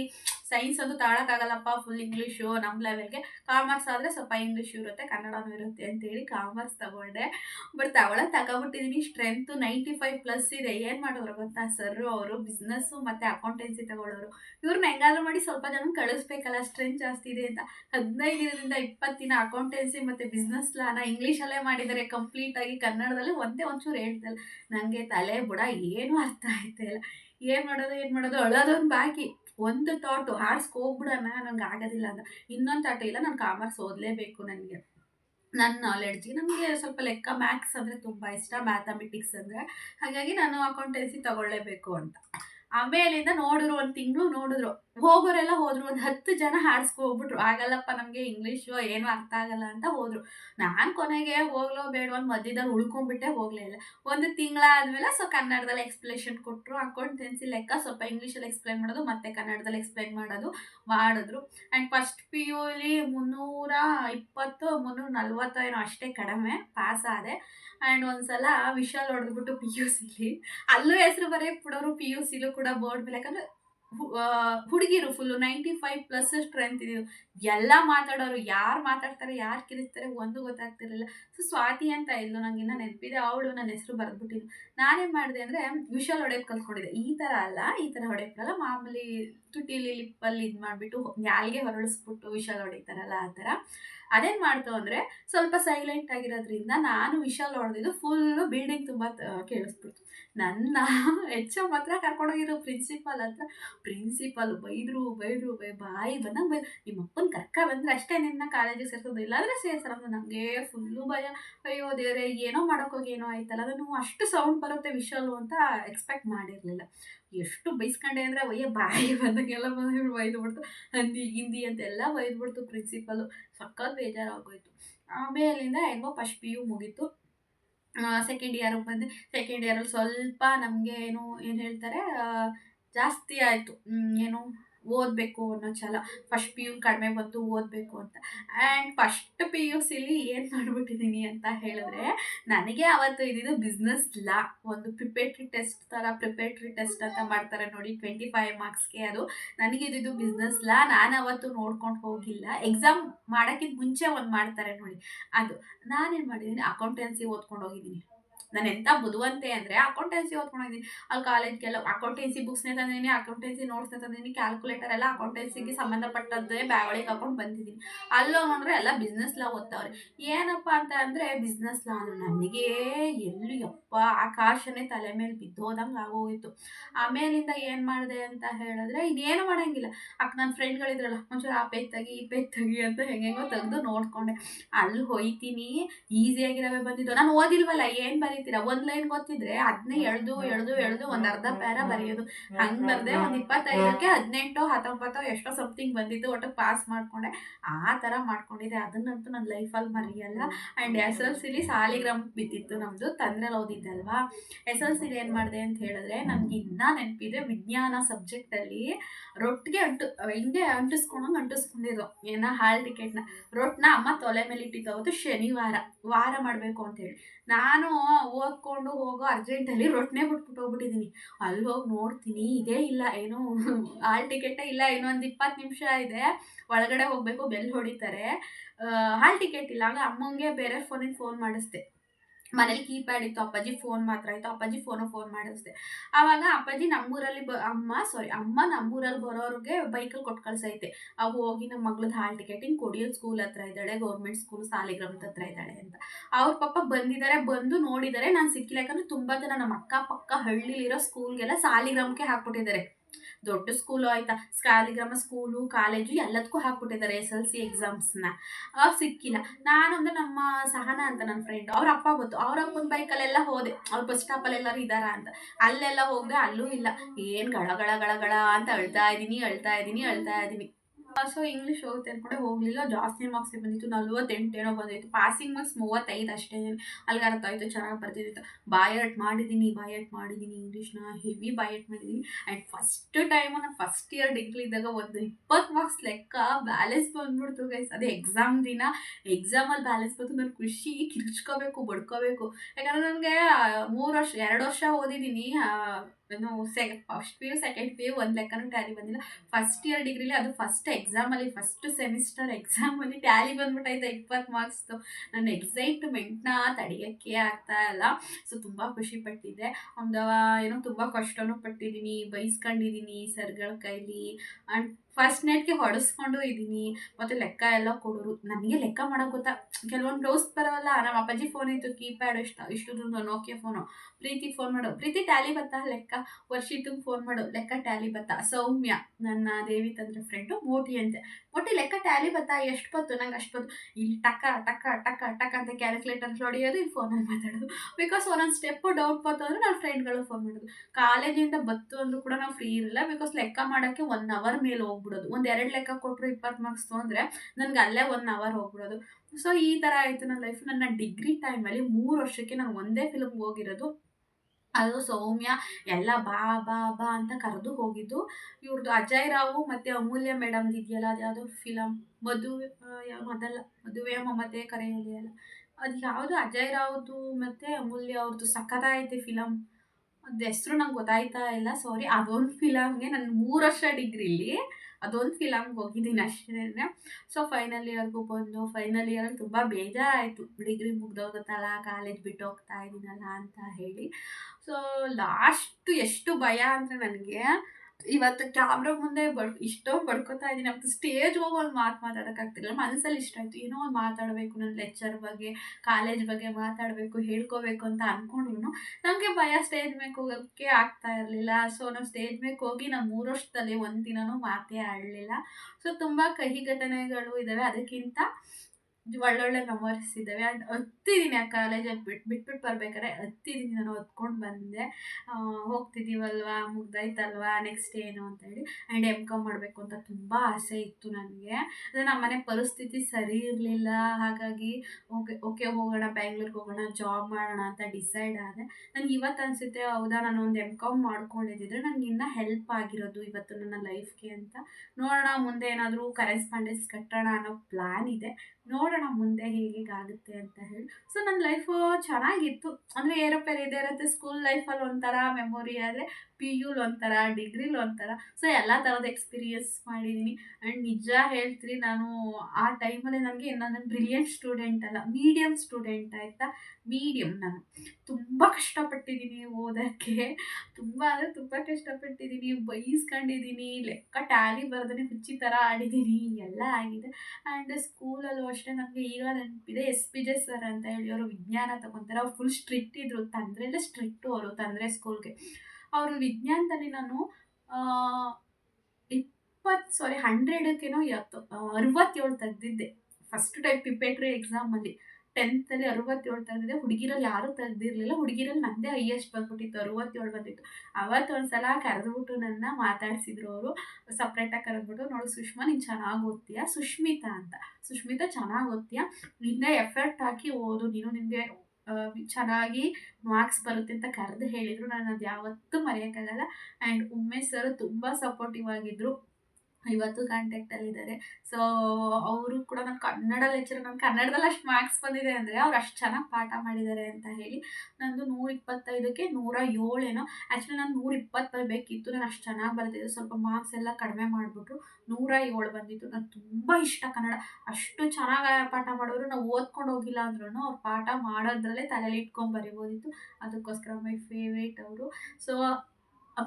ಸೈನ್ಸ್ ಅಂತೂ ತಾಳಕ್ಕಾಗಲ್ಲಪ್ಪ ಫುಲ್ ಇಂಗ್ಲೀಷು ನಮ್ಮ ಲೆವೆಲ್ಗೆ ಕಾಮರ್ಸ್ ಆದರೆ ಸ್ವಲ್ಪ ಇಂಗ್ಲೀಷು ಇರುತ್ತೆ, ಕನ್ನಡನೂ ಇರುತ್ತೆ ಅಂತೇಳಿ ಕಾಮರ್ಸ್ ತಗೊಂಡೆ. ಬಟ್ ತಗೊಳ್ಳೋದು ತಗೊಬಿಟ್ಟಿದ್ದೀನಿ ಸ್ಟ್ರೆಂತು ನೈಂಟಿ ಫೈವ್ ಪ್ಲಸ್ ಇದೆ. ಏನು ಮಾಡೋರು ಗೊತ್ತಾ? ಸರ್ ಅವರು ಬಿಸ್ನೆಸ್ಸು ಮತ್ತು ಅಕೌಂಟೆನ್ಸಿ ತಗೊಳ್ಳೋರು. ಇವ್ರನ್ನ ಹೆಂಗಾದ್ರೂ ಮಾಡಿ ಸ್ವಲ್ಪ ಜನ ಕಳಿಸ್ಬೇಕಲ್ಲ ಸ್ಟ್ರೆಂತ್ ಜಾಸ್ತಿ ಇದೆ ಅಂತ. ಹದಿನೈದು ದಿನದಿಂದ ಇಪ್ಪತ್ತು ದಿನ ಅಕೌಂಟೆನ್ಸಿ ಮತ್ತು ಬಿಸ್ನೆಸ್ ಲಾನ ಇಂಗ್ಲೀಷಲ್ಲೇ ಮಾಡಿದ್ದಾರೆ ಕಂಪ್ಲೀಟಾಗಿ ಕನ್ನಡದಲ್ಲಿ ಒಂದೇ ಒಂಚೂರು ಹೇಳ್ತಲ್ಲ ನನಗೆ ತಲೆ ಬುಡ ಏನೂ ಅರ್ಥ ಆಯ್ತಾ ಇಲ್ಲ. ಏನು ಮಾಡೋದು ಏನು ಮಾಡೋದು? ಅಳೋದೊಂದು ಬಾಕಿ. ಒಂದು ಥಾಟು ಹಾಡ್ಸ್ಕೋಗ್ಬಿಡೋಣ ನನಗೆ ನಂಗೆ ಆಗೋದಿಲ್ಲ ಅಂತ. ಇನ್ನೊಂದು ಥಾಟು ಇಲ್ಲ, ನಾನು ಕಾಮರ್ಸ್ ಓದಲೇಬೇಕು ನನಗೆ. ನನ್ನ ನಾಲೆಡ್ಜಿಗೆ ನನಗೆ ಸ್ವಲ್ಪ ಲೆಕ್ಕ ಮ್ಯಾಥ್ಸ್ ಅಂದರೆ ತುಂಬ ಇಷ್ಟ ಮ್ಯಾಥಮೆಟಿಕ್ಸ್ ಅಂದರೆ. ಹಾಗಾಗಿ ನಾನು ಅಕೌಂಟೆನ್ಸಿ ತಗೊಳ್ಳೇಬೇಕು ಅಂತ. ಆಮೇಲಿಂದ ನೋಡಿದ್ರು, ಒಂದು ತಿಂಗಳು ನೋಡಿದ್ರು. ಹೋಗೋರೆಲ್ಲ ಹೋದ್ರು. ಒಂದು ಹತ್ತು ಜನ ಹಾಡ್ಸ್ಕೊ ಹೋಗ್ಬಿಟ್ರು ಆಗಲ್ಲಪ್ಪ, ನಮಗೆ ಇಂಗ್ಲೀಷು ಏನೂ ಅರ್ಥ ಆಗಲ್ಲ ಅಂತ ಹೋದ್ರು. ನಾನು ಕೊನೆಗೆ ಹೋಗ್ಲೋ ಬೇಡ ಒಂದು ಮಧ್ಯದಲ್ಲಿ ಉಳ್ಕೊಂಡ್ಬಿಟ್ಟೆ, ಹೋಗಲೇ ಇಲ್ಲ. ಒಂದು ತಿಂಗಳಾದ್ಮೇಲೆ ಸೊ ಕನ್ನಡದಲ್ಲಿ ಎಕ್ಸ್ಪ್ಲೇಷನ್ ಕೊಟ್ಟರು ಅಕೌಂಟೆನ್ಸಿ ಲೆಕ್ಕ ಸ್ವಲ್ಪ ಇಂಗ್ಲೀಷಲ್ಲಿ ಎಕ್ಸ್ಪ್ಲೈನ್ ಮಾಡೋದು, ಮತ್ತೆ ಕನ್ನಡದಲ್ಲಿ ಎಕ್ಸ್ಪ್ಲೈನ್ ಮಾಡೋದು ಮಾಡಿದ್ರು. ಆ್ಯಂಡ್ ಫಸ್ಟ್ ಪಿ ಯುಲಿ ಮುನ್ನೂರ ಇಪ್ಪತ್ತು ಮುನ್ನೂರ ನಲ್ವತ್ತು ಏನೋ ಅಷ್ಟೇ ಕಡಿಮೆ ಪಾಸ್ ಆದೆ. ಆ್ಯಂಡ್ ಒಂದ್ಸಲ ವಿಶಾಲ್ ಹೊಡೆದ್ಬಿಟ್ಟು ಪಿ ಯು ಸಿಲಿ ಅಲ್ಲೂ ಹೆಸರು ಬರೆಯಕ್ಕೆ ಪುಡೋರು ಪಿ ಯು ಸಿಲೂ ಕೂಡ ಬೋರ್ಡ್ ಮೇಲೆ. ಯಾಕಂದರೆ ಹುಡುಗಿರು full ninety five plus strength ಇದ್ದಿದ್ದು ಎಲ್ಲ ಮಾತಾಡೋರು ಯಾರು ಮಾತಾಡ್ತಾರೆ, ಯಾರು ಕಿರಿಸ್ತಾರೆ ಒಂದು ಗೊತ್ತಾಗ್ತಿರಲಿಲ್ಲ. ಸೊ ಸ್ವಾತಿ ಅಂತ ಇದ್ಲು, ನಂಗೆ ಇನ್ನೂ ನೆನಪಿದೆ. ಅವಳು ನನ್ನ ಹೆಸರು ಬರೆದ್ಬಿಟ್ಟಿದ್ದು. ನಾನೇನು ಮಾಡಿದೆ ಅಂದರೆ, ವಿಶಾಲ್ ಹೊಡೆಯೋದು ಕಲ್ತ್ಕೊಂಡಿದ್ದೆ ಈ ಥರ ಅಲ್ಲ, ಈ ಥರ ಹೊಡೆಯೋಕ್ಕಲ್ಲ ಮಾಮೂಲಿ ತುಟಿಲಿ ಲಿಪ್ಪಲ್ಲಿ ಇದು ಮಾಡಿಬಿಟ್ಟು ನಾಲ್ಗೆ ಹೊರಳಿಸ್ಬಿಟ್ಟು ವಿಶಾಲ್ ಹೊಡಿತಾರಲ್ಲ ಆ ಥರ ಅದೇನು ಮಾಡ್ತು ಅಂದರೆ, ಸ್ವಲ್ಪ ಸೈಲೆಂಟ್ ಆಗಿರೋದ್ರಿಂದ ನಾನು ವಿಶಾಲ್ ಹೊಡೆದಿದ್ದು ಫುಲ್ಲು ಬಿಲ್ಡಿಂಗ್ ತುಂಬ ಕೇಳಿಸ್ಬಿಡ್ತು. ನನ್ನ ಹೆಚ್ಚು ಮಾತ್ರ ಕರ್ಕೊಂಡೋಗಿರೋ ಪ್ರಿನ್ಸಿಪಾಲ್ ಹತ್ರ, ಪ್ರಿನ್ಸಿಪಾಲ್, ಬೈದರು ಬೈದರು, ಬೈ, ಬಾಯಿ, ಬಂದಂಗೆ ಬೈ ನಿಮ್ಮ ಅಪ್ಪನ ಕರ್ಕ ಬಂದರೆ ಅಷ್ಟೇ ನಿನ್ನ ಕಾಲೇಜಿಗೆ ಸೇರ್ಸೋದು ಇಲ್ಲಾಂದರೆ ಸೇರ್ಸಲ್ಲ ನನಗೆ ಫುಲ್ಲು ಭಯ. ಅಯ್ಯೋ ದೇವರೇ ಏನೋ ಮಾಡೋಕ್ಕೋಗಿ ಏನೋ ಆಯ್ತಲ್ಲ, ಅದನ್ನು ಅಷ್ಟು ಸೌಂಡ್ ಬರುತ್ತೆ ವಿಶಾಲು ಅಂತ ಎಕ್ಸ್ಪೆಕ್ಟ್ ಮಾಡಿರಲಿಲ್ಲ. ಎಷ್ಟು ಬೈಸ್ಕೊಂಡೆ ಅಂದರೆ, ಅಯ್ಯ, ಬಾಯಿ ಬಂದಂಗೆಲ್ಲ ಬಂದು ಬೈದ್ಬಿಡ್ತು ಹಿಂದಿ ಹಿಂದಿ ಅಂತೆಲ್ಲ ಬೈದ್ಬಿಡ್ತು ಪ್ರಿನ್ಸಿಪಲು ಸಖತ್ ಬೇಜಾರಾಗೋಯ್ತು. ಆಮೇಲಿಂದ ಹೆಂಗೋ ಫಸ್ಟ್ ಪಿ ಯು ಮುಗೀತು. ಸೆಕೆಂಡ್ ಇಯರ್ ಬಂದೆ. ಸೆಕೆಂಡ್ ಇಯರಲ್ಲಿ ಸ್ವಲ್ಪ ನಮಗೆ ಏನು ಏನು ಹೇಳ್ತಾರೆ ಜಾಸ್ತಿ ಆಯಿತು. ಏನು ಓದಬೇಕು ಅನ್ನೋ ಛಲ. ಫಸ್ಟ್ ಪಿ ಯು ಕಡಿಮೆ ಬಂತು ಓದಬೇಕು ಅಂತ. ಆ್ಯಂಡ್ ಫಸ್ಟ್ ಪಿ ಯು ಸಿಲಿ ಏನು ಮಾಡಿಬಿಟ್ಟಿದ್ದೀನಿ ಅಂತ ಹೇಳಿದ್ರೆ, ನನಗೆ ಅವತ್ತು ಇದ್ದಿದ್ದು ಬಿಸ್ನೆಸ್ ಲಾ ಒಂದು ಪ್ರಿಪೇಟ್ರಿ ಟೆಸ್ಟ್ ಥರ ಪ್ರಿಪೇಟ್ರಿ ಟೆಸ್ಟ್ ಅಂತ ಮಾಡ್ತಾರೆ ನೋಡಿ ಟ್ವೆಂಟಿ ಫೈವ್ ಮಾರ್ಕ್ಸ್ಗೆ ಅದು. ನನಗೆ ಇದ್ದಿದ್ದು ಬಿಸ್ನೆಸ್ ಲಾ ನಾನು ಅವತ್ತು ನೋಡ್ಕೊಂಡು ಹೋಗಿಲ್ಲ. ಎಕ್ಸಾಮ್ ಮಾಡೋಕ್ಕಿಂತ ಮುಂಚೆ ಒಂದು ಮಾಡ್ತಾರೆ ನೋಡಿ. ಅದು. ನಾನೇನು ಮಾಡಿದ್ದೀನಿ ಅಕೌಂಟೆನ್ಸಿ ಓದ್ಕೊಂಡು ಹೋಗಿದ್ದೀನಿ ನಾನು ಎಂತ ಬುದುವಂತೆ ಅಂದರೆ ಅಕೌಂಟೆನ್ಸಿ ಓದ್ಕೊಂಡಿದ್ದೀನಿ ಅಲ್ಲಿ ಕಾಲೇಜ್ಗೆಲ್ಲ ಅಕೌಂಟೆನ್ಸಿ ಬುಕ್ಸ್ನೇ ತಂದಿದ್ದೀನಿ ಅಕೌಂಟೆನ್ಸಿ ನೋಟ್ಸ್ನೇ ತಂದಿದ್ದೀನಿ ಕ್ಯಾಲ್ಕುಲೇಟರ್ ಎಲ್ಲ ಅಕೌಂಟೆನ್ಸಿಗೆ ಸಂಬಂಧಪಟ್ಟದ್ದೇ ಬ್ಯಾವಳಿಗೆ ಹಾಕೊಂಡು ಬಂದಿದ್ದೀನಿ. ಅಲ್ಲೋ ಅಂದ್ರೆ ಎಲ್ಲ ಬಿಸ್ನೆಸ್ ಲಾ ಓದ್ತಾವ್ರೆ. ಏನಪ್ಪ ಅಂತ ಅಂದರೆ ಬಿಸ್ನೆಸ್ ಲಾ ಅಂದ್ರೆ ನನಗೆ ಎಲ್ಲಿ ಯಪ್ಪ ಆಕಾಶನೇ ತಲೆ ಮೇಲೆ ಬಿದ್ದೋದಂಗೆ ಆಗೋಗಿತ್ತು ಆಮೇಲಿಂದ ಏನು ಮಾಡಿದೆ ಅಂತ ಹೇಳಿದ್ರೆ ಇನ್ನೇನು ಮಾಡೋಂಗಿಲ್ಲ. ಅಕ್ಕ ನನ್ನ ಫ್ರೆಂಡ್ಗಳಿದ್ರಲ್ಲ ಒಂಚೂರು ಆ ಪೇಜ್ ತೆಗಿ, ಈ ಪೇಜ್ ತೆಗಿ ಅಂತ ಹೆಂಗೆಂಗೋ ತೆಗೆದು ನೋಡ್ಕೊಂಡೆ. ಅಲ್ಲಿ ಹೋಯ್ತೀನಿ ಈಸಿಯಾಗಿರವೇ ಬಂದಿದ್ದು. ನಾನು ಓದಿಲ್ವಲ್ಲ, ಏನು ಬರೀತೀರಾ ಒಂದ್ ಲೈನ್ ಗೊತ್ತಿದ್ರೆ ಅದ್ನೇ ಎಳ್ದು ಎಳ್ದು ಎಳ್ದು ಒಂದ್ ಅರ್ಧ ಪ್ಯಾರ ಬರೆಯೋದು. ಹಂಗ್ ಬರ್ದೆ ಒಂದ್ ಇಪ್ಪತ್ತೈದಕ್ಕೆ ಹದಿನೆಂಟು ಹತ್ತೊಂಬತ್ತು ಎಷ್ಟೋ ಸಮಥಿಂಗ್ ಬಂದಿತ್ತು ಒಟ್ಟು ಪಾಸ್ ಮಾಡ್ಕೊಂಡೆ. ಆ ತರ ಮಾಡ್ಕೊಂಡಿದೆ. ಅದನ್ನಂತೂ ನನ್ನ ಅಲ್ಲಿ ಮರೆಯಲ್ಲ. ಅಂಡ್ ಎಸ್ ಎಲ್ ಸಿಲಿ ಸಾಲಿಗ್ರಾಮ್ ಬಿದ್ದಿತ್ತು ನಮ್ದು. ತಂದ್ರಲ್ಲಿ ಓದಿದ್ದಲ್ವಾ ಎಸ್ ಎಲ್ ಸಿಲಿ ಏನ್ ಮಾಡಿದೆ ಅಂತ ಹೇಳಿದ್ರೆ ನಮ್ಗೆ ಇನ್ನೂ ನೆನಪಿದೆ ವಿಜ್ಞಾನ ಸಬ್ಜೆಕ್ಟ್ ಅಲ್ಲಿ ರೊಟ್ಟಿಗೆ ಅಂಟು ಹಿಂಗೆ ಅಂಟಿಸ್ಕೊಂಡಂಗೆ ಅಂಟಿಸ್ಕೊಂಡಿರೋ ಏನ ಹಾಲ್ ಟಿಕೆಟ್ನ ರೊಟ್ನ ಅಮ್ಮ ತೊಲೆ ಮೇಲೆ ಇಟ್ಟಿದ್ದು ಅವತ್ತು ಶನಿವಾರ. ವಾರ ಮಾಡಬೇಕು ಅಂತೇಳಿ ನಾನು ಓದ್ಕೊಂಡು ಹೋಗೋ ಅರ್ಜೆಂಟಲ್ಲಿ ರೊಟ್ಟನೆ ಬಿಟ್ಬಿಟ್ಟು ಹೋಗ್ಬಿಟ್ಟಿದ್ದೀನಿ ಅಲ್ಲಿ ಹೋಗಿ ನೋಡ್ತೀನಿ, ಇದೇ ಇಲ್ಲ, ಏನು ಹಾಲ್ ಟಿಕೆಟೇ ಇಲ್ಲ ಇನ್ನೊಂದು ಇಪ್ಪತ್ತು ನಿಮಿಷ ಇದೆ. ಒಳಗಡೆ ಹೋಗಬೇಕು, ಬೆಲ್ ಹೊಡಿತಾರೆ. ಹಾಲ್ ಟಿಕೆಟ್ ಇಲ್ಲ ಆಗ ಅಮ್ಮಂಗೆ ಬೇರೆ ಫೋನಿಗೆ ಫೋನ್ ಮಾಡಿಸ್ದೆ. ಮನೇಲಿ ಕೀಪ್ಯಾಡ್ ಇತ್ತು, ಅಪ್ಪಾಜಿ ಫೋನ್ ಮಾತ್ರ ಆಯ್ತು. ಅಪ್ಪಾಜಿ ಫೋನು ಫೋನ್ ಮಾಡಿಸ್ದೆ. ಆವಾಗ ಅಪ್ಪಾಜಿ ನಮ್ಮೂರಲ್ಲಿ ಬ, ಅಮ್ಮ ಸಾರಿ ಅಮ್ಮ ನಮ್ಮೂರಲ್ಲಿ ಬರೋರಿಗೆ ಬೈಕಲ್ಲಿ ಕೊಟ್ಟು ಕಳ್ಸೈತೆ. ಅವು ಹೋಗಿ ನಮ್ಮ ಮಗ್ಳದ್ದು ಹಾಲ್ ಟಿಕೆಟಿಂಗ್ ಹಿಂಗೆ ಕೊಡಿಯಲ್ ಸ್ಕೂಲ್ ಹತ್ರ ಇದ್ದಾಳೆ ಗೌರ್ಮೆಂಟ್ ಸ್ಕೂಲ್ ಸಾಲಿಗ್ರಾಮದ ಹತ್ರ ಇದ್ದಾಳೆ ಅಂತ. ಅವ್ರ ಪಾಪ ಬಂದಿದ್ದಾರೆ ಬಂದು ನೋಡಿದ್ದಾರೆ ನಾನು ಸಿಕ್ಕಿಲ್ಲ. ಯಾಕಂದ್ರೆ ತುಂಬ ಜನ ನಮ್ಮ ಅಕ್ಕ ಪಕ್ಕ ಹಳ್ಳಿಲಿರೋ ಸ್ಕೂಲ್ಗೆಲ್ಲ ಸಾಲಿಗ್ರಾಮಕ್ಕೆ ಹಾಕ್ಬಿಟ್ಟಿದ್ದಾರೆ. ದೊಡ್ಡ ಸ್ಕೂಲು ಆಯ್ತಾ? ಸ್ಕಾಲಿಗ್ರಾಮ ಸ್ಕೂಲು ಕಾಲೇಜು ಎಲ್ಲದಕ್ಕೂ ಹಾಕ್ಬಿಟ್ಟಿದ್ದಾರೆ ಎಸ್ ಎಲ್ ಸಿ ಎಕ್ಸಾಮ್ಸ್ನ ಅವ್ರು ಸಿಕ್ಕಿಲ್ಲ. ನಾನು ಅಂದ್ರೆ ನಮ್ಮ ಸಹನ ಅಂತ ನನ್ನ ಫ್ರೆಂಡ್ ಅವ್ರ ಅಪ್ಪ ಗೊತ್ತು. ಅವ್ರ ಅಪ್ಪನ ಬೈಕಲ್ಲೆಲ್ಲ ಹೋದೆ. ಅವ್ರ ಬಸ್ ಸ್ಟಾಪಲ್ಲಿ ಎಲ್ಲರೂ ಇದ್ದಾರಾ ಅಂತ. ಅಲ್ಲೆಲ್ಲ ಹೋದೆ ಅಲ್ಲೂ ಇಲ್ಲ. ಏನು ಗಳ ಗಳ ಗಳ ಅಂತ ಅಳ್ತಾ ಇದ್ದೀನಿ ಅಳ್ತಾ ಇದ್ದೀನಿ ಅಳ್ತಾ ಇದ್ದೀನಿ ಸೊ ಇಂಗ್ಲೀಷ್ ಹೋಗುತ್ತೆ ಅಂದ್ಕೊಂಡೆ ಹೋಗಲಿಲ್ಲ. ಜಾಸ್ತಿ ಮಾರ್ಕ್ಸ್ ಬಂದಿತ್ತು. ನಲ್ವತ್ತೆಂಟು ಏನೋ ಬಂದಿತ್ತು. ಪಾಸಿಂಗ್ ಮಾರ್ಕ್ಸ್ ಮೂವತ್ತೈದು ಅಷ್ಟೇ. ಅಲ್ಲಿಗೆ ಅರ್ಥ ಆಯಿತು. ಚೆನ್ನಾಗಿ ಬರ್ತಿದ್ದಿತ್ತು ಬಾಯಟ್ ಮಾಡಿದ್ದೀನಿ ಬಾಯಟ್ ಮಾಡಿದ್ದೀನಿ ಇಂಗ್ಲೀಷ್ನ ಹೆವಿ ಬಾಯಟ್ ಮಾಡಿದ್ದೀನಿ ಆ್ಯಂಡ್ ಫಸ್ಟ್ ಟೈಮು ನಾನು ಫಸ್ಟ್ ಇಯರ್ ಡಿಗ್ರಿ ಇದ್ದಾಗ ಒಂದು ಇಪ್ಪತ್ತು ಮಾರ್ಕ್ಸ್ ಲೆಕ್ಕ ಬ್ಯಾಲೆನ್ಸ್ ಬಂದ್ಬಿಡ್ತು ಗೈಸ್ ಅದೇ ಎಕ್ಸಾಮ್ ದಿನ. ಎಕ್ಸಾಮಲ್ಲಿ ಬ್ಯಾಲೆನ್ಸ್ ಬಂತು. ನಾನು ಖುಷಿ. ಕಿರ್ಚ್ಕೋಬೇಕು, ಬಡ್ಕೋಬೇಕು. ಯಾಕಂದರೆ ನನಗೆ, ಮೂರು ವರ್ಷ, ಎರಡು ವರ್ಷ ಓದಿದ್ದೀನಿ ಏನು ಸೆ first P U second P U ಒಂದು ಲೆಕ್ಕನೂ ಟ್ಯಾಲಿ ಬಂದಿಲ್ಲ. ಫಸ್ಟ್ ಇಯರ್ ಡಿಗ್ರಿಲಿ ಅದು ಫಸ್ಟ್ ಎಕ್ಸಾಮಲ್ಲಿ ಫಸ್ಟ್ ಸೆಮಿಸ್ಟರ್ ಎಕ್ಸಾಮಲ್ಲಿ ಟ್ಯಾಲಿ ಬಂದ್ಬಿಟ್ಟೈತೆ ಇಪ್ಪತ್ತು ಮಾರ್ಕ್ಸ್ದು ನನ್ನ ಎಕ್ಸೈಟ್ಮೆಂಟ್ನ ತಡೆಯೋಕ್ಕೆ ಆಗ್ತಾ ಇಲ್ಲ. ಸೊ ತುಂಬ ಖುಷಿ ಪಟ್ಟಿದ್ದೆ. ಒಂದು ಏನೋ ತುಂಬ ಕಷ್ಟನೂ ಪಟ್ಟಿದ್ದೀನಿ. ಬೈಸ್ಕೊಂಡಿದ್ದೀನಿ ಸರ್ಗಳ ಕೈಲಿ. ಆ್ಯಂಡ್ ಫಸ್ಟ್ ನೆಟ್ಗೆ ಹೊಡೆಸ್ಕೊಂಡು ಇದ್ದೀನಿ. ಮತ್ತು ಲೆಕ್ಕ ಎಲ್ಲ ಕೊಡೋರು. ನನಗೆ ಲೆಕ್ಕ ಮಾಡೋಕೆ ಗೊತ್ತಾ? ಕೆಲವೊಂದು ಡೋಸ್ ಬರೋಲ್ಲ ನಮ್ಮ ಅಪ್ಪಾಜಿ ಫೋನ್ ಇತ್ತು ಕೀಪ್ಯಾಡ್ ಇಷ್ಟು. ದುಡ್ಡು ನೋಕಿಯಾ ಫೋನು ಪ್ರೀತಿ ಫೋನ್ ಮಾಡು. ಪ್ರೀತಿ ಟ್ಯಾಲಿ ಬತ್ತಾ? ಲೆಕ್ಕ. ವರ್ಷಿತ್ತು ಫೋನ್ ಮಾಡು. ಲೆಕ್ಕ ಟ್ಯಾಲಿ ಬತ್ತಾ? ಸೌಮ್ಯ, ನನ್ನ ದೇವಿ ತಂದ್ರ ಫ್ರೆಂಡು ಮೋಟಿ ಅಂತೆ ಮೋಟಿ ಲೆಕ್ಕ ಟ್ಯಾಲಿ ಬತ್ತಾ? ಎಷ್ಟು ಬತ್ತು? ನಂಗೆ ಅಷ್ಟು ಬತ್ತು. ಇಲ್ಲಿ ಟಕ ಟಕ ಟಕ್ಕ ಟಕ ಅಂತ ಕ್ಯಾಲ್ಕುಲೇಟರ್ ಹೊಡಿಯೋದು ಇಲ್ಲಿ ಫೋನಲ್ಲಿ ಮಾತಾಡೋದು. ಬಿಕಾಸ್ ಒಂದೊಂದು ಸ್ಟೆಪ್ಪು ಡೌಟ್ ಬಂತು ಅಂದರೆ ನನ್ನ ಫ್ರೆಂಡ್ಗಳು ಫೋನ್ ಮಾಡೋದು. ಕಾಲೇಜಿಂದ ಬತ್ತು ಅಂದರೂ ಕೂಡ ನಾವು ಫ್ರೀ ಇರಲಿಲ್ಲ ಬಿಕಾಸ್ ಲೆಕ್ಕ ಮಾಡೋಕ್ಕೆ ಒನ್ ಅವರ್ ಮೇಲೆ ಹೋಗ್ಬಿಡೋದು. ಒಂದು ಎರಡು ಲೆಕ್ಕ ಕೊಟ್ಟರು ಇಪ್ಪತ್ತು ಮಾರ್ಕ್ಸ್ ತೊಂದರೆ, ನನಗೆ ಅಲ್ಲೇ ಒನ್ ಅವರ್ ಹೋಗ್ಬಿಡೋದು. ಸೊ ಈ ಥರ ಆಯಿತು ನನ್ನ ಲೈಫ್ ನನ್ನ ಡಿಗ್ರಿ ಟೈಮಲ್ಲಿ ಮೂರು ವರ್ಷಕ್ಕೆ ನಾನು ಒಂದೇ ಫಿಲ್ಮ್ಗೆ ಹೋಗಿರೋದು. ಅದು ಸೌಮ್ಯ ಎಲ್ಲ ಬಾ ಬಾ ಬಾ ಅಂತ ಕರೆದು ಹೋಗಿದ್ದು. ಇವ್ರದ್ದು ಅಜಯ್ ರಾವು ಮತ್ತು ಅಮೂಲ್ಯ ಮೇಡಮ್ದು ಇದೆಯಲ್ಲ, ಅದು ಯಾವುದೋ ಫಿಲಮ್ ಮದುವೆ ಅದಲ್ಲ ಮದುವೆ ಮಮತೆ ಕರೆಯಲಿ ಅಲ್ಲ ಅದು ಯಾವುದು ಅಜಯ್ ರಾವ್ದು ಮತ್ತು ಅಮೂಲ್ಯ ಅವ್ರದ್ದು ಸಖತ್ತಾಗೈತೆ ಫಿಲಮ್ ಅದು ಹೆಸರು ನಂಗೆ ಗೊತ್ತಾಯ್ತಾ ಇಲ್ಲ ಸಾರಿ ಅದೊಂದು ಫಿಲಮ್ಗೆ ನಾನು ಮೂರು ವರ್ಷ ಡಿಗ್ರಿಲಿ ಅದೊಂದು ಫಿಲಮ್ಗೆ ಹೋಗಿದ್ದೀನಿ ಅಷ್ಟೇ ಸೊ ಫೈನಲ್ ಇಯರ್ಗೂ ಬಂದು ಫೈನಲ್ ಇಯರಲ್ಲಿ ತುಂಬ ಬೇಜಾರಾಯಿತು. ಡಿಗ್ರಿ ಮುಗ್ದೋಗುತ್ತಲ್ಲ ಕಾಲೇಜ್ ಬಿಟ್ಟು ಹೋಗ್ತಾ ಇದ್ದೀನಲ್ಲ ಅಂತ ಹೇಳಿ. ಸೊ ಲಾಸ್ಟ್ ಎಷ್ಟು ಭಯ ಅಂದರೆ ನನಗೆ ಇವತ್ತು ಕ್ಯಾಮ್ರಾ ಮುಂದೆ ಬಡ್ ಇಷ್ಟೋ ಬಡ್ಕೊತಾ ಇದ್ದೀನಿ. ಅವತ್ತು ಸ್ಟೇಜ್ ಹೋಗಿ ಒಂದು ಮಾತು ಮಾತಾಡೋಕ್ಕಾಗ್ತಿಲ್ಲ ಮನಸ್ಸಲ್ಲಿ ಇಷ್ಟ ಆಯಿತು. ಏನೋ ಒಂದು ಮಾತಾಡಬೇಕು ನನ್ನ ಲೆಕ್ಚರ್ ಬಗ್ಗೆ ಕಾಲೇಜ್ ಬಗ್ಗೆ ಮಾತಾಡಬೇಕು, ಹೇಳ್ಕೋಬೇಕು ಅಂತ ಅಂದ್ಕೊಂಡ್ರು ನಮಗೆ ಭಯ ಸ್ಟೇಜ್ ಮೇಲೆ ಹೋಗೋಕ್ಕೆ ಆಗ್ತಾ ಇರಲಿಲ್ಲ. ಸೊ ನಾವು ಸ್ಟೇಜ್ ಮೇಲೆ ಹೋಗಿ ನಾವು ಮೂರು ವರ್ಷದಲ್ಲಿ ಒಂದು ದಿನವೂ ಮಾತೇ ಆಡಲಿಲ್ಲ. ಸೊ ತುಂಬ ಕಹಿ ಘಟನೆಗಳು ಇದ್ದಾವೆ ಅದಕ್ಕಿಂತ ಒಳ್ಳೊಳ್ಳೆ ಮೆಮೊರೀಸ್ ಇದ್ದಾವೆ ಆ್ಯಂಡ್ ಹತ್ತಿದ್ದೀನಿ ಆ ಕಾಲೇಜಲ್ಲಿ ಬಿಟ್ಟು ಬಿಟ್ಬಿಟ್ಟು ಬರ್ಬೇಕಾದ್ರೆ ಹತ್ತಿದ್ದೀನಿ ನಾನು ಹೊತ್ಕೊಂಡು ಬಂದೆ. ಹೋಗ್ತಿದ್ದೀವಲ್ವಾ ಮುಗ್ದಾಯ್ತಲ್ವಾ? ನೆಕ್ಸ್ಟ್ ಏನು ಅಂತ ಹೇಳಿ. ಆ್ಯಂಡ್ ಎಂ ಕಾಮ್ ಮಾಡಬೇಕು ಅಂತ ತುಂಬ ಆಸೆ ಇತ್ತು ನನಗೆ. ಅಂದರೆ ನಮ್ಮ ಮನೆ ಪರಿಸ್ಥಿತಿ ಸರಿ ಇರಲಿಲ್ಲ. ಹಾಗಾಗಿ ಓಕೆ ಓಕೆ ಹೋಗೋಣ, ಬ್ಯಾಂಗ್ಳೂರ್ಗೆ ಹೋಗೋಣ ಜಾಬ್ ಮಾಡೋಣ ಅಂತ ಡಿಸೈಡ್ ಆದೆ. ನನಗೆ ಇವತ್ತು ಅನಿಸುತ್ತೆ, ಹೌದಾ, ನಾನು ಒಂದು ಎಂ ಕಾಮ್ ಮಾಡ್ಕೊಂಡಿದ್ದಿದ್ರೆ ನನಗೆ ಇನ್ನೂ ಹೆಲ್ಪ್ ಆಗಿರೋದು ಇವತ್ತು ನನ್ನ ಲೈಫ್ಗೆ ಅಂತ. ನೋಡೋಣ, ಮುಂದೆ ಏನಾದರೂ ಕರೆಸ್ಪಾಂಡೆನ್ಸ್ ಕಟ್ಟೋಣ ಅನ್ನೋ ಪ್ಲ್ಯಾನ್ ಇದೆ. ನೋಡೋಣ ಮುಂದೆ ಹೇಗಾಗುತ್ತೆ ಅಂತ ಹೇಳಿ. ಸೊ ನನ್ನ ಲೈಫು ಚೆನ್ನಾಗಿತ್ತು. ಅಂದರೆ ಏರೋಪೇರ್ ಇದೇ ಇರುತ್ತೆ ಸ್ಕೂಲ್ ಲೈಫಲ್ಲಿ ಒಂಥರ ಮೆಮೊರಿ ಆದರೆ ಪಿ ಯುಲ್ ಒಂಥರ ಡಿಗ್ರಿಲಿ ಒಂಥರ. ಸೊ ಎಲ್ಲ ಥರದ ಎಕ್ಸ್ಪೀರಿಯನ್ಸ್ ಮಾಡಿದ್ದೀನಿ ಆ್ಯಂಡ್ ನಿಜ ಹೇಳ್ತೀನಿ ನಾನು ಆ ಟೈಮಲ್ಲಿ ನನಗೆ ನಾನು ಬ್ರಿಲಿಯಂಟ್ ಸ್ಟೂಡೆಂಟ್ ಅಲ್ಲ. ಮೀಡಿಯಮ್ ಸ್ಟೂಡೆಂಟ್ ಆಯಿತಾ? ಮೀಡಿಯಮ್ ನಾನು. ತುಂಬ ಕಷ್ಟಪಟ್ಟಿದ್ದೀನಿ ಓದೋಕ್ಕೆ. ತುಂಬ ಅಂದರೆ ತುಂಬ ಕಷ್ಟಪಟ್ಟಿದ್ದೀನಿ ಬೈಸ್ಕೊಂಡಿದ್ದೀನಿ ಲೆಕ್ಕ ಟ್ಯಾಲಿ ಬರ್ದೇ ಹುಚ್ಚಿ ಥರ ಆಡಿದ್ದೀನಿ ಎಲ್ಲ ಆಗಿದೆ. ಆ್ಯಂಡ್ ಸ್ಕೂಲಲ್ಲೂ ಅಷ್ಟೇ ನನಗೆ ಈಗ ನೆನಪಿದೆ ಎಸ್ ಪಿ ಜೆ ಸರ್ ಅಂತ ಹೇಳಿ, ಅವರು ವಿಜ್ಞಾನ ತಗೊತಾರೆ. ಅವ್ರು ಫುಲ್ ಸ್ಟ್ರಿಕ್ಟ್ ಇದ್ದರು ತಂದ್ರೆ ಸ್ಟ್ರಿಕ್ಟು ಅವರು ತಂದರೆ ಸ್ಕೂಲ್ಗೆ ಅವರು ವಿಜ್ಞಾನದಲ್ಲಿ ನಾನು ಇಪ್ಪತ್ತು ಸಾರಿ ಹಂಡ್ರೆಡಕ್ಕೇನೋ ಅರವತ್ತೇಳು ತೆಗೆದಿದ್ದೆ. ಫಸ್ಟ್ ಟೈಮ್ ಪ್ರಿಪೇಟ್ರಿ ಎಕ್ಸಾಮಲ್ಲಿ ಟೆಂತಲ್ಲಿ ಅರವತ್ತೇಳು ತೆಗೆದಿದ್ದೆ. ಹುಡುಗಿರಲ್ಲಿ ಯಾರೂ ತೆಗೆದಿರಲಿಲ್ಲ. ಹುಡುಗಿರಲ್ಲಿ ನಂದೇ ಹೈಯೆಸ್ಟ್ ಬಂದ್ಬಿಟ್ಟಿತ್ತು. ಅರವತ್ತೇಳು ಬಂದಿತ್ತು. ಅವತ್ತು ಸಲ ಕರೆದ್ಬಿಟ್ಟು ನನ್ನ ಮಾತಾಡಿಸಿದ್ರು ಅವರು. ಸಪ್ರೇಟಾಗಿ ಕರೆದ್ಬಿಟ್ಟು, ನೋಡು ಸುಷ್ಮಾ, ನೀನು ಚೆನ್ನಾಗಿ ಓದ್ತೀಯ? ಸುಷ್ಮಿತಾ ಅಂತ. ಸುಷ್ಮಿತಾ, ಚೆನ್ನಾಗಿ ಓದ್ತೀಯ? ನಿನ್ನೆ ಎಫರ್ಟ್ ಹಾಕಿ ಓದು. ನೀನು ನಿನಗೆ ಚೆನ್ನಾಗಿ ಮಾರ್ಕ್ಸ್ ಬರುತ್ತೆ ಅಂತ ಕರೆದು ಹೇಳಿದರು. ನಾನು ಅದು ಯಾವತ್ತೂ ಮರೆಯೋಕ್ಕಾಗಲ್ಲ. ಆ್ಯಂಡ್ ಉಮೇಶ್ ಸರ್ ತುಂಬ ಸಪೋರ್ಟಿವ್ ಆಗಿದ್ದರು ಇವತ್ತು ಕಾಂಟ್ಯಾಕ್ಟಲ್ಲಿದ್ದಾರೆ ಸೊ ಅವರು ಕೂಡ ನನ್ನ ಕನ್ನಡ ಲೆಕ್ಚರ್ ನನ್ನ ಕನ್ನಡದಲ್ಲಿ ಅಷ್ಟು ಮಾರ್ಕ್ಸ್ ಬಂದಿದೆ ಅಂದರೆ ಅವ್ರು ಅಷ್ಟು ಚೆನ್ನಾಗಿ ಪಾಠ ಮಾಡಿದ್ದಾರೆ ಅಂತ ಹೇಳಿ ನಂದು ನೂರ ಇಪ್ಪತ್ತೈದಕ್ಕೆ ನೂರ ಏಳೇನೋ ಆ್ಯಕ್ಚುಲಿ ನಾನು ನೂರ ಇಪ್ಪತ್ತು ಬರಬೇಕಿತ್ತು ನಾನು ಅಷ್ಟು ಚೆನ್ನಾಗಿ ಬರ್ತಿದ್ದೆ ಸ್ವಲ್ಪ ಮಾರ್ಕ್ಸ್ ಎಲ್ಲ ಕಡಿಮೆ ಮಾಡಿಬಿಟ್ರು. ನೂರ ಏಳು ಬಂದಿತ್ತು. ನಾನು ತುಂಬ ಇಷ್ಟ ಕನ್ನಡ. ಅಷ್ಟು ಚೆನ್ನಾಗಿ ಪಾಠ ಮಾಡೋರು ನಾವು ಓದ್ಕೊಂಡು ಹೋಗಿಲ್ಲ ಅಂದ್ರೂ ಅವ್ರು ಪಾಠ ಮಾಡೋದ್ರಲ್ಲೇ ತಲೆಯಲ್ಲಿ ಇಟ್ಕೊಂಡು ಬರಿಬೋದಿತ್ತು. ಅದಕ್ಕೋಸ್ಕರ ಮೈ ಫೇವ್ರೇಟ್ ಅವರು. ಸೊ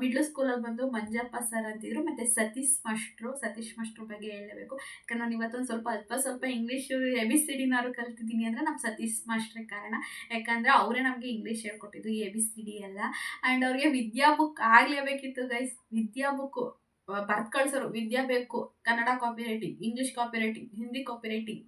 ಮಿಡ್ಲ್ ಸ್ಕೂಲಲ್ಲಿ ಬಂದು ಮಂಜಪ್ಪ ಸರ್ ಅಂತಿದ್ರು ಮತ್ತು ಸತೀಶ್ ಮಾಸ್ಟ್ರು ಸತೀಶ್ ಮಾಸ್ಟ್ರ ಬಗ್ಗೆ ಹೇಳಬೇಕು ಯಾಕಂದ್ರೆ ನಾನು ಇವತ್ತೊಂದು ಸ್ವಲ್ಪ ಅಲ್ಪ ಸ್ವಲ್ಪ ಇಂಗ್ಲೀಷು ಎ ಬಿ ಸಿ ಡಿನಾರು ಕಲ್ತಿದ್ದೀನಿ ಅಂದರೆ ನಮ್ಮ ಸತೀಶ್ ಮಾಸ್ಟ್ರೇ ಕಾರಣ. ಯಾಕಂದರೆ ಅವರೇ ನಮಗೆ ಇಂಗ್ಲೀಷ್ ಹೇಳ್ಕೊಟ್ಟಿದ್ದು ಎ ಬಿ ಸಿ ಡಿ ಎಲ್ಲ. ಆ್ಯಂಡ್ ಅವ್ರಿಗೆ ವಿದ್ಯಾ ಬುಕ್ ಆಗಲೇಬೇಕಿತ್ತು ಗೈಸ್ ವಿದ್ಯಾ ಬುಕ್ಕು ಬರ್ದು ಕಳ್ಸೋರು. ವಿದ್ಯಾ ಬೇಕು. Kannada copy writing English copy writing Hindi copy writing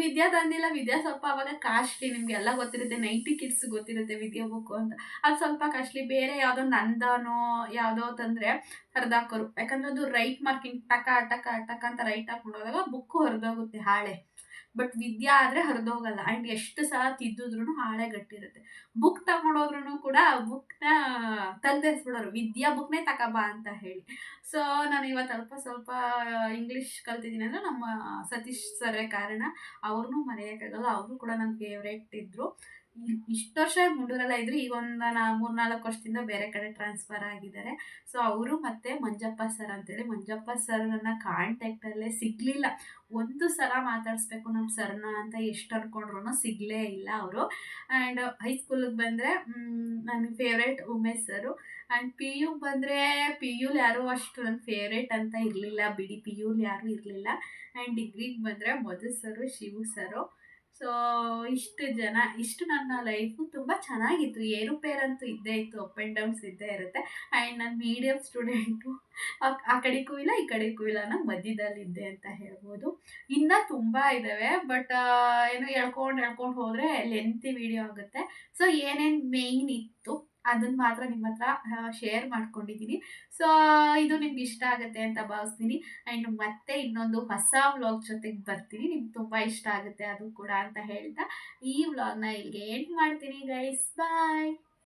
Vidya ತಂದಿಲ್ಲ, ವಿದ್ಯಾ ಸ್ವಲ್ಪ ಅವಾಗ ಕಾಸ್ಟ್ಲಿ ನಿಮ್ಗೆ ಎಲ್ಲ ಗೊತ್ತಿರುತ್ತೆ, ನೈಂಟಿ ಕಿಡ್ಸ್ ಗೊತ್ತಿರುತ್ತೆ ವಿದ್ಯಾ ಬುಕ್ಕು ಅಂತ. ಅದು ಸ್ವಲ್ಪ ಕಾಸ್ಟ್ಲಿ, ಬೇರೆ ಯಾವುದೋ ನಂದನೋ ಯಾವುದೋ ತಂದ್ರೆ ಹರಿದಾಕೋರು ಯಾಕಂದ್ರೆ ಅದು ರೈಟ್ ಮಾರ್ಕಿಂಗ್, ಟಕ ಟಕ ಟಕ ಅಂತ ರೈಟ್ ಹಾಕೊಂಡೋದಾಗ ಬುಕ್ ಬುಕ್ಕು ಹರಿದೋಗುತ್ತೆ ಹಾಳೆ. ಬಟ್ ವಿದ್ಯಾ ಆದರೆ ಹರಿದೋಗಲ್ಲ. ಆ್ಯಂಡ್ ಎಷ್ಟು ಸಲ ತಿದ್ದಿದ್ರು ಹಾಳೆ ಗಟ್ಟಿರುತ್ತೆ. ಬುಕ್ ತಗೊಂಡೋದ್ರೂ ಕೂಡ ಬುಕ್ನ ತಂದೆಸ್ಬಿಡೋರು ವಿದ್ಯಾ ಬುಕ್ನೇ ತಗೋಬಾ ಅಂತ ಹೇಳಿ. ಸೊ ನಾನು ಇವತ್ತು ಅಲ್ಪ ಸ್ವಲ್ಪ ಇಂಗ್ಲೀಷ್ ಕಲ್ತಿದ್ದೀನಿ ಅಂದರೆ ನಮ್ಮ ಸತೀಶ್ ಸರೇ ಕಾರಣ. ಅವ್ರನ್ನೂ ಮರೆಯೋಕ್ಕಾಗಲ್ಲ. ಅವರು ಕೂಡ ನನ್ನ ಫೇವ್ರೇಟ್ ಇದ್ದರು ಇಷ್ಟು ವರ್ಷ ಮುಂಡೂರಲ್ಲ, ಇದ್ರು ಈಗ ಒಂದು ನಾ ಮೂರ್ನಾಲ್ಕು ವರ್ಷದಿಂದ ಬೇರೆ ಕಡೆ ಟ್ರಾನ್ಸ್ಫರ್ ಆಗಿದ್ದಾರೆ. ಸೊ ಅವರು ಮತ್ತೆ ಮಂಜಪ್ಪ ಸರ್ ಅಂತೇಳಿ, ಮಂಜಪ್ಪ ಸರ್ ನನ್ನ ಕಾಂಟ್ಯಾಕ್ಟಲ್ಲೇ ಸಿಗಲಿಲ್ಲ. ಒಂದು ಸಲ ಮಾತಾಡಿಸ್ಬೇಕು ನಮ್ಮ ಸರ್ನ ಅಂತ ಎಷ್ಟು ಅಂದ್ಕೊಂಡ್ರು ಸಿಗಲೇ ಇಲ್ಲ ಅವರು. ಆ್ಯಂಡ್ ಹೈಸ್ಕೂಲಿಗೆ ಬಂದರೆ ನನ್ನ favourite Umesh sir and P U ಬಂದರೆ ಪಿ ಯುಲಿ ಯಾರು ಅಷ್ಟು ನನ್ನ ಫೇವ್ರೇಟ್ ಅಂತ ಇರಲಿಲ್ಲ. ಬಿಡಿ ಪಿ ಯುಲಿ ಯಾರು ಇರಲಿಲ್ಲ. ಆ್ಯಂಡ್ ಡಿಗ್ರಿಗೆ ಬಂದರೆ ಮಧು ಸರು ಶಿವು ಸರು ಸೊ ಇಷ್ಟು ಜನ, ಇಷ್ಟು ನನ್ನ ಲೈಫು ತುಂಬ ಚೆನ್ನಾಗಿತ್ತು. ಏರುಪೇರಂತೂ ಇದ್ದೇ ಇತ್ತು ಅಪ್ ಆ್ಯಂಡ್ ಡೌನ್ಸ್ ಇದ್ದೇ ಇರುತ್ತೆ. ಆ್ಯಂಡ್ ನಾನು ಮೀಡಿಯಮ್ ಸ್ಟೂಡೆಂಟು ಆ ಕಡೆಗೂ ಇಲ್ಲ ಈ ಕಡೆಗೂ ಇಲ್ಲ ನಾನು ಮಧ್ಯದಲ್ಲಿದ್ದೆ ಅಂತ ಹೇಳ್ಬೋದು. ಇನ್ನೂ ತುಂಬ ಇದ್ದಾವೆ ಬಟ್ ಏನು ಹೇಳ್ಕೊಂಡು ಹೇಳ್ಕೊಂಡು ಹೋದರೆ ಲೆಂತಿ ವಿಡಿಯೋ ಆಗುತ್ತೆ. ಸೊ ಏನೇನು ಮೇಯ್ನ್ ಇತ್ತು? ಅದನ್ನು ಮಾತ್ರ ನಿಮ್ಮ ಹತ್ರ ಶೇರ್ ಮಾಡ್ಕೊಂಡಿದ್ದೀನಿ ಸೊ ಇದು ನಿಮ್ಗೆ ಇಷ್ಟ ಆಗುತ್ತೆ ಅಂತ ಭಾವಿಸ್ತೀನಿ. ಆ್ಯಂಡ್ ಮತ್ತೆ ಇನ್ನೊಂದು ಹೊಸ ವ್ಲಾಗ್ ಜೊತೆಗೆ ಬರ್ತೀನಿ. ನಿಮ್ಗೆ ತುಂಬ ಇಷ್ಟ ಆಗುತ್ತೆ ಅದು ಕೂಡ ಅಂತ ಹೇಳ್ತಾ ಈ ವ್ಲಾಗ್ನ ಇಲ್ಲಿಗೆ ಎಂಡ್ ಮಾಡ್ತೀನಿ ಗೈಸ್ ಬಾಯ್